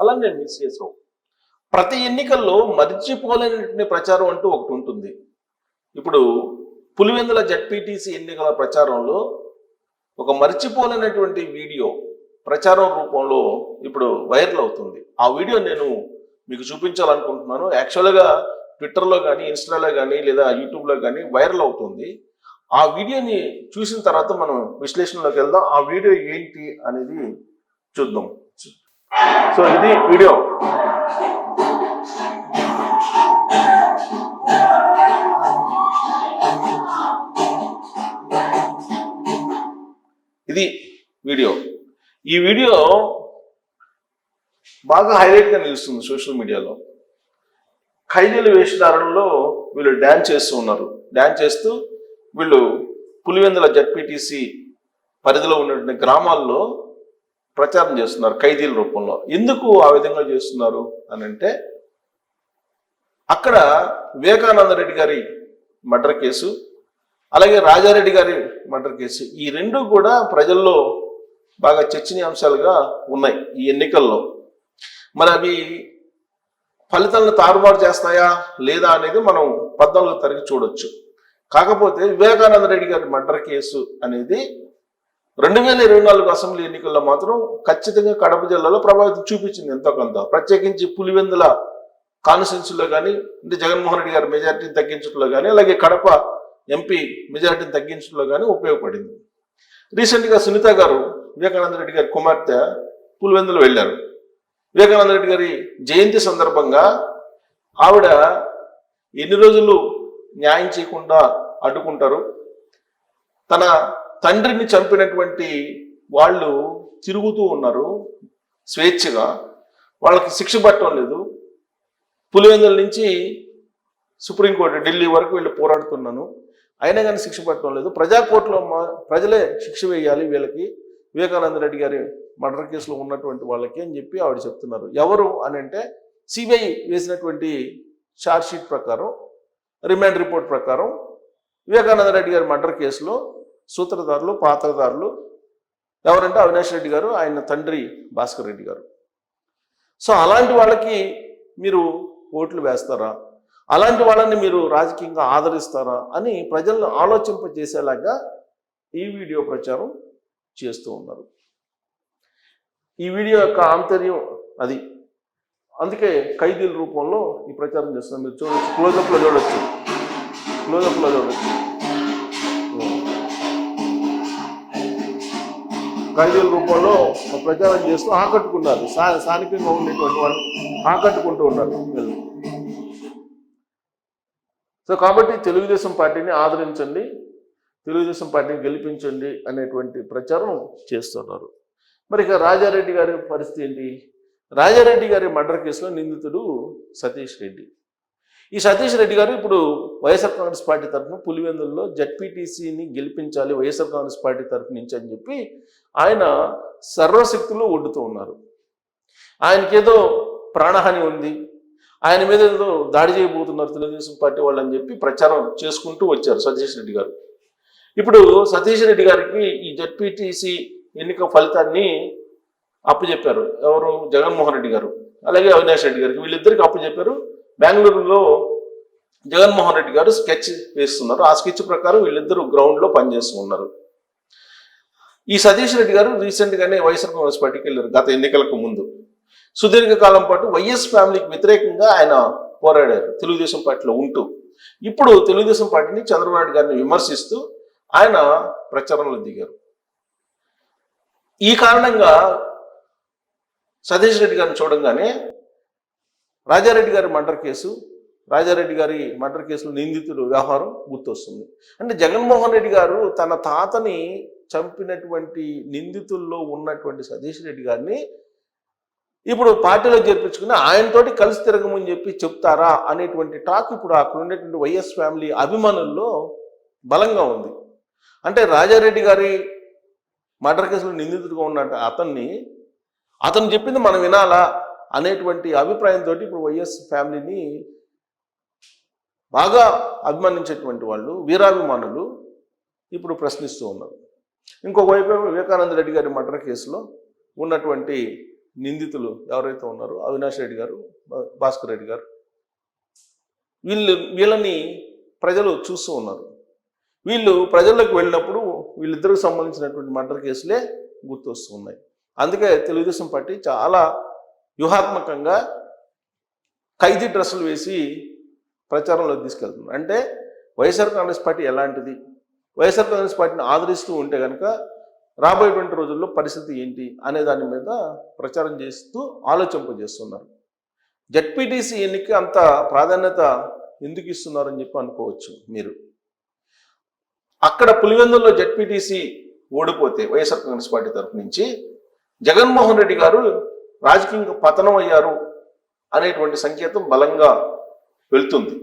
అలా నేను మిస్ చేసావు ప్రతి ఎన్నికల్లో మర్చిపోలేని ప్రచారం అంటూ ఒకటి ఉంటుంది. ఇప్పుడు పులివెందుల జడ్పీటీసీ ఎన్నికల ప్రచారంలో ఒక మర్చిపోలేనటువంటి వీడియో ప్రచారం రూపంలో ఇప్పుడు వైరల్ అవుతుంది. ఆ వీడియో నేను మీకు చూపించాలనుకుంటున్నాను. యాక్చువల్గా ట్విట్టర్లో కానీ ఇన్స్టాలో కానీ లేదా యూట్యూబ్లో కానీ వైరల్ అవుతుంది. ఆ వీడియోని చూసిన తర్వాత మనం విశ్లేషణలోకి వెళ్దాం. ఆ వీడియో ఏంటి అనేది చూద్దాం. సో ఇది వీడియో. ఇది వీడియో. ఈ వీడియో బాగా హైలైట్గా నిలుస్తుంది సోషల్ మీడియాలో. ఖైదీల వేషధారణలో వీళ్ళు డ్యాన్స్ చేస్తూ ఉన్నారు. డ్యాన్స్ చేస్తూ వీళ్ళు పులివెందుల జడ్పీటీసీ పరిధిలో ఉన్నటువంటి గ్రామాల్లో ప్రచారం చేస్తున్నారు ఖైదీల రూపంలో. ఎందుకు ఆ విధంగా చేస్తున్నారు అని అంటే అక్కడ వివేకానంద రెడ్డి గారి మర్డర్ కేసు అలాగే రాజారెడ్డి గారి మర్డర్ కేసు ఈ రెండు కూడా ప్రజల్లో బాగా చర్చనీయాంశాలుగా ఉన్నాయి ఈ ఎన్నికల్లో. మరి అవి ఫలితాలను తారుమారు చేస్తాయా లేదా అనేది మనం పద్నాలుగు తరగతి చూడొచ్చు. కాకపోతే వివేకానంద రెడ్డి గారి మర్డర్ కేసు అనేది రెండు వేల ఇరవై నాలుగు అసెంబ్లీ ఎన్నికల్లో మాత్రం ఖచ్చితంగా కడప జిల్లాలో ప్రభావితం చూపించింది ఎంతో కొంత. ప్రత్యేకించి పులివెందుల కాన్స్టిట్యున్సీలో కానీ అంటే జగన్మోహన్ రెడ్డి గారి మెజారిటీని తగ్గించడంలో కానీ అలాగే కడప ఎంపీ మెజారిటీని తగ్గించడంలో కానీ ఉపయోగపడింది. రీసెంట్గా సునీత గారు వివేకానంద రెడ్డి గారి కుమార్తె పులివెందులు వెళ్ళారు. వివేకానంద రెడ్డి గారి జయంతి సందర్భంగా ఆవిడ ఎన్ని రోజులు న్యాయం చేయకుండా అడ్డుకుంటారు? తన తండ్రిని చంపినటువంటి వాళ్ళు తిరుగుతూ ఉన్నారు స్వేచ్ఛగా. వాళ్ళకి శిక్ష పట్టడం లేదు. పులివెందుల నుంచి సుప్రీంకోర్టు ఢిల్లీ వరకు వెళ్ళి పోరాడుతున్నాను అయినా కానీ శిక్ష పట్టడం లేదు. ప్రజాకోర్టులో మా ప్రజలే శిక్ష వేయాలి వీళ్ళకి. వివేకానంద రెడ్డి గారి మర్డర్ కేసులో ఉన్నటువంటి వాళ్ళకి అని చెప్పి ఆవిడ చెప్తున్నారు. ఎవరు అని అంటే సిబిఐ వేసినటువంటి షార్ట్ షీట్ ప్రకారం రిమాండ్ రిపోర్ట్ ప్రకారం వివేకానంద రెడ్డి గారి మర్డర్ కేసులో సూత్రధారులు పాత్రధారులు. ఎవరంటే అవినాష్ రెడ్డి గారు ఆయన తండ్రి భాస్కర్ రెడ్డి గారు. సో అలాంటి వాళ్ళకి మీరు ఓట్లు వేస్తారా? అలాంటి వాళ్ళని మీరు రాజకీయంగా ఆదరిస్తారా? అని ప్రజలను ఆలోచింపజేసేలాగా ఈ వీడియో ప్రచారం చేస్తూ ఉన్నారు. ఈ వీడియో యొక్క ఆంతర్యం అది. అందుకే ఖైదీల రూపంలో ఈ ప్రచారం చేస్తున్నాం. మీరు చూడొచ్చు. క్లోజప్లో చూడొచ్చు. క్లోజప్లో చూడొచ్చు. ఖైదీల రూపంలో ప్రచారం చేస్తూ ఆకట్టుకున్నారు. స్థానికంగా ఉండేటువంటి వాళ్ళు ఆకట్టుకుంటూ ఉన్నారు. వీళ్ళు సో కాబట్టి తెలుగుదేశం పార్టీని ఆదరించండి తెలుగుదేశం పార్టీని గెలిపించండి అనేటువంటి ప్రచారం చేస్తున్నారు. మరి ఇక రాజారెడ్డి గారి పరిస్థితి ఏంటి? రాజారెడ్డి గారి మర్డర్ కేసులో నిందితుడు సతీష్ రెడ్డి. ఈ సతీష్ రెడ్డి గారు ఇప్పుడు వైఎస్ఆర్ కాంగ్రెస్ పార్టీ తరఫున పులివెందుల్లో జడ్పీటీసీని గెలిపించాలి వైఎస్ఆర్ కాంగ్రెస్ పార్టీ తరఫు నుంచి అని చెప్పి ఆయన సర్వశక్తులు ఒడ్డుతూ ఉన్నారు. ఆయనకేదో ప్రాణహాని ఉంది. ఆయన మీద ఏదో దాడి చేయబోతున్నారు తెలుగుదేశం పార్టీ వాళ్ళు అని చెప్పి ప్రచారం చేసుకుంటూ వచ్చారు సతీష్ రెడ్డి గారు. ఇప్పుడు సతీష్ రెడ్డి గారికి ఈ జడ్పీటీసీ ఎన్నిక ఫలితాన్ని అప్పచెప్పారు ఎవరు? జగన్మోహన్ రెడ్డి గారు. అలాగే అవినాష్ రెడ్డి గారికి వీళ్ళిద్దరికి అప్పచెప్పారు బెంగళూరులో జగన్మోహన్ రెడ్డి గారు స్కెచ్ వేస్తున్నారు. ఆ స్కెచ్ ప్రకారం వీళ్ళిద్దరూ గ్రౌండ్లో పనిచేస్తూ ఉన్నారు. ఈ సతీష్ రెడ్డి గారు రీసెంట్గానే వైఎస్ఆర్ కాంగ్రెస్ పార్టీకి వెళ్ళారు గత ఎన్నికలకు ముందు. సుదీర్ఘకాలం పాటు వైఎస్ ఫ్యామిలీకి వ్యతిరేకంగా ఆయన పోరాడారు. తెలుగుదేశం పార్టీలో ఉంటూ. ఇప్పుడు తెలుగుదేశం పార్టీని చంద్రబాబు నాయుడు గారిని విమర్శిస్తూ ఆయన ప్రచారంలో దిగారు. ఈ కారణంగా సతీష్ రెడ్డి గారిని చూడంగానే రాజారెడ్డి గారి మర్డర్ కేసు రాజారెడ్డి గారి మర్డర్ కేసులో నిందితుడు వ్యవహారం గుర్తొస్తుంది. అంటే జగన్మోహన్ రెడ్డి గారు తన తాతని చంపినటువంటి నిందితుల్లో ఉన్నటువంటి సతీష్ రెడ్డి గారిని ఇప్పుడు పార్టీలో చేర్పించుకుని ఆయనతోటి కలిసి తిరగమని చెప్పి చెప్తారా అనేటువంటి టాక్ ఇప్పుడు అక్కడ ఉండేటువంటి వైఎస్ ఫ్యామిలీ అభిమానుల్లో బలంగా ఉంది. అంటే రాజారెడ్డి గారి మర్డర్ కేసులో నిందితుడిగా ఉన్న అతన్ని అతను చెప్పింది మనం వినాలా అనేటువంటి అభిప్రాయంతో ఇప్పుడు వైఎస్ ఫ్యామిలీని బాగా అభిమానించేటువంటి వాళ్ళు వీరాభిమానులు ఇప్పుడు ప్రశ్నిస్తూ ఉన్నారు. ఇంకొక వైపు వివేకానంద రెడ్డి గారి మర్డర్ కేసులో ఉన్నటువంటి నిందితులు ఎవరైతే ఉన్నారో అవినాష్ రెడ్డి గారు భా- భాస్కర్ రెడ్డి గారు వీళ్ళు వీళ్ళని ప్రజలు చూస్తూ ఉన్నారు. వీళ్ళు ప్రజల్లోకి వెళ్ళినప్పుడు వీళ్ళిద్దరికి సంబంధించినటువంటి మర్డర్ కేసులే గుర్తొస్తూ ఉన్నాయి. అందుకే తెలుగుదేశం పార్టీ చాలా వ్యూహాత్మకంగా ఖైదీ డ్రెస్సులు వేసి ప్రచారంలో తీసుకెళ్తుంది అంటే వైఎస్ఆర్ కాంగ్రెస్ పార్టీ ఎలాంటిది? వైఎస్ఆర్ కాంగ్రెస్ పార్టీని ఆదరిస్తూ ఉంటే కనుక రాబోయేటువంటి రోజుల్లో పరిస్థితి ఏంటి అనే దాని మీద ప్రచారం చేస్తూ ఆలోచింపజేస్తున్నారు జడ్పీటీసీ ఎన్నిక అంత ప్రాధాన్యత ఎందుకు ఇస్తున్నారని చెప్పి అనుకోవచ్చు మీరు. అక్కడ పులివెందుల్లో జడ్పీటీసీ ఓడిపోతే వైఎస్ఆర్ కాంగ్రెస్ పార్టీ తరఫు నుంచి జగన్మోహన్ రెడ్డి గారు రాజకీయంగా పతనం అయ్యారు అనేటువంటి సంకేతం బలంగా వెళ్తుంది.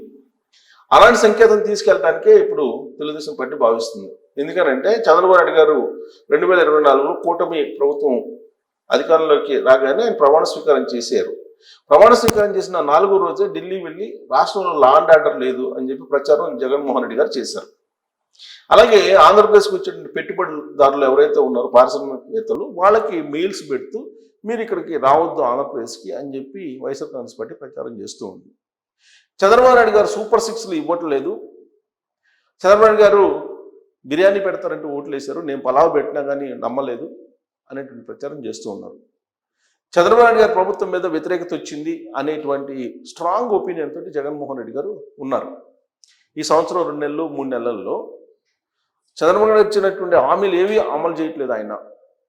అలాంటి సంకేతం తీసుకెళ్ళడానికే ఇప్పుడు తెలుగుదేశం పార్టీ భావిస్తుంది. ఎందుకనంటే చంద్రబాబు నాయుడు గారు రెండు వేల ఇరవై నాలుగులో కూటమి ప్రభుత్వం అధికారంలోకి రాగానే ఆయన ప్రమాణ స్వీకారం చేశారు. ప్రమాణ స్వీకారం చేసిన నాలుగో రోజే ఢిల్లీ వెళ్ళి రాష్ట్రంలో లా అండ్ ఆర్డర్ లేదు అని చెప్పి ప్రచారం జగన్మోహన్ రెడ్డి గారు చేశారు. అలాగే ఆంధ్రప్రదేశ్కి వచ్చిన పెట్టుబడిదారులు ఎవరైతే ఉన్నారో పారిశ్రామికవేత్తలు వాళ్ళకి మెయిల్స్ పెడుతూ మీరు ఇక్కడికి రావద్దు ఆంధ్రప్రదేశ్కి అని చెప్పి వైఎస్ఆర్ కాంగ్రెస్ పార్టీ ప్రచారం చేస్తూ ఉంది. చంద్రబాబు నాయుడు గారు సూపర్ సిక్స్లు ఇవ్వట్లేదు చంద్రబాబు నాయుడు గారు బిర్యానీ పెడతారంటే ఓట్లు వేశారు నేను పలావ్ పెట్టినా కానీ నమ్మలేదు అనేటువంటి ప్రచారం చేస్తూ ఉన్నారు. చంద్రబాబు నాయుడు గారి ప్రభుత్వం మీద వ్యతిరేకత వచ్చింది అనేటువంటి స్ట్రాంగ్ ఒపీనియన్ తోటి జగన్మోహన్ రెడ్డి గారు ఉన్నారు. ఈ సంవత్సరం రెండు నెలలు మూడు నెలల్లో చంద్రబాబు నాయుడు ఇచ్చినటువంటి హామీలు ఏవి అమలు చేయట్లేదు ఆయన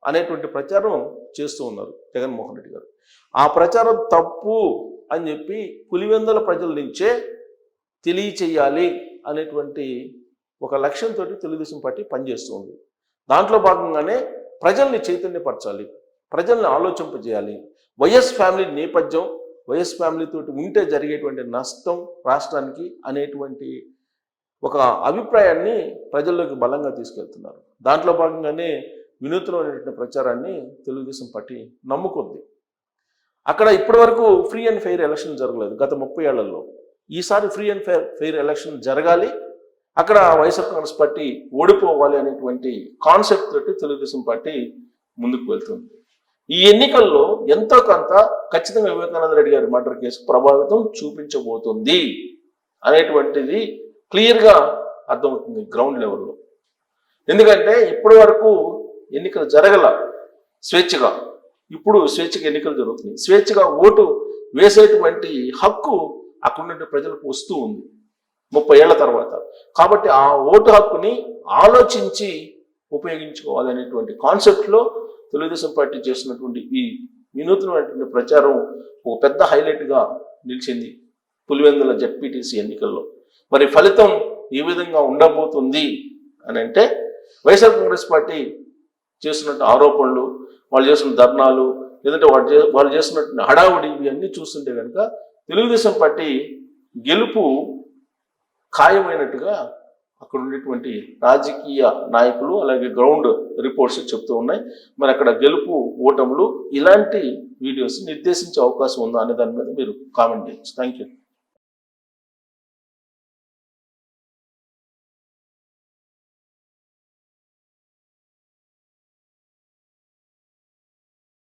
అనేటువంటి ప్రచారం చేస్తూ ఉన్నారు జగన్మోహన్ రెడ్డి గారు. ఆ ప్రచారం తప్పు అని చెప్పి పులివెందుల ప్రజల నుంచే తెలియచేయాలి అనేటువంటి ఒక లక్ష్యంతో తెలుగుదేశం పార్టీ పనిచేస్తుంది. దాంట్లో భాగంగానే ప్రజల్ని చైతన్యపరచాలి ప్రజల్ని ఆలోచింపజేయాలి. వైఎస్ ఫ్యామిలీ నేపథ్యం వైఎస్ ఫ్యామిలీతో ఉంటే జరిగేటువంటి నష్టం రాష్ట్రానికి అనేటువంటి ఒక అభిప్రాయాన్ని ప్రజల్లోకి బలంగా తీసుకెళ్తున్నారు. దాంట్లో భాగంగానే వినూత్నమైనటువంటి ప్రచారాన్ని తెలుగుదేశం పార్టీ నమ్ముకుంది. అక్కడ ఇప్పటి వరకు ఫ్రీ అండ్ ఫెయిర్ ఎలక్షన్ జరగలేదు. గత ముప్పై ఏళ్ళలో ఈసారి free and fair fair election జరగాలి. అక్కడ వైఎస్ఆర్ కాంగ్రెస్ పార్టీ ఓడిపోవాలి అనేటువంటి కాన్సెప్ట్ తోటి తెలుగుదేశం పార్టీ ముందుకు వెళ్తుంది. ఈ ఎన్నికల్లో ఎంతో కొంత ఖచ్చితంగా వివేకానంద రెడ్డి గారి మర్డర్ కేసు ప్రభావితం చూపించబోతుంది అనేటువంటిది క్లియర్గా అర్థమవుతుంది గ్రౌండ్ లెవెల్లో ఎందుకంటే ఇప్పటి వరకు ఎన్నికలు జరగల స్వేచ్ఛగా ఇప్పుడు స్వేచ్ఛగా ఎన్నికలు జరుగుతున్నాయి. స్వేచ్ఛగా ఓటు వేసేటువంటి హక్కు అక్కడ నుండి ప్రజలకు వస్తూ ఉంది ముప్పై ఏళ్ళ తర్వాత. కాబట్టి ఆ ఓటు హక్కుని ఆలోచించి ఉపయోగించుకోవాలనేటువంటి కాన్సెప్ట్లో తెలుగుదేశం పార్టీ చేసినటువంటి ఈ వినూత్నమైనటువంటి ప్రచారం ఒక పెద్ద హైలైట్గా నిలిచింది పులివెందుల జడ్పీటీసీ ఎన్నికల్లో. మరి ఫలితం ఏ విధంగా ఉండబోతుంది అని అంటే వైఎస్ఆర్ కాంగ్రెస్ పార్టీ చేస్తున్నట్టు ఆరోపణలు వాళ్ళు చేస్తున్న ధర్నాలు లేదంటే వాళ్ళు చే వాళ్ళు చేస్తున్నటువంటి హడావుడి ఇవన్నీ చూస్తుంటే కనుక తెలుగుదేశం పార్టీ గెలుపు ఖాయమైనట్టుగా అక్కడ ఉండేటువంటి రాజకీయ నాయకులు అలాగే గ్రౌండ్ రిపోర్ట్స్ చెప్తూ ఉన్నాయి. మరి అక్కడ గెలుపు ఓటములు ఇలాంటి వీడియోస్ నిర్దేశించే అవకాశం ఉందా అనే దాని మీద మీరు కామెంట్ చేయొచ్చు. Thank you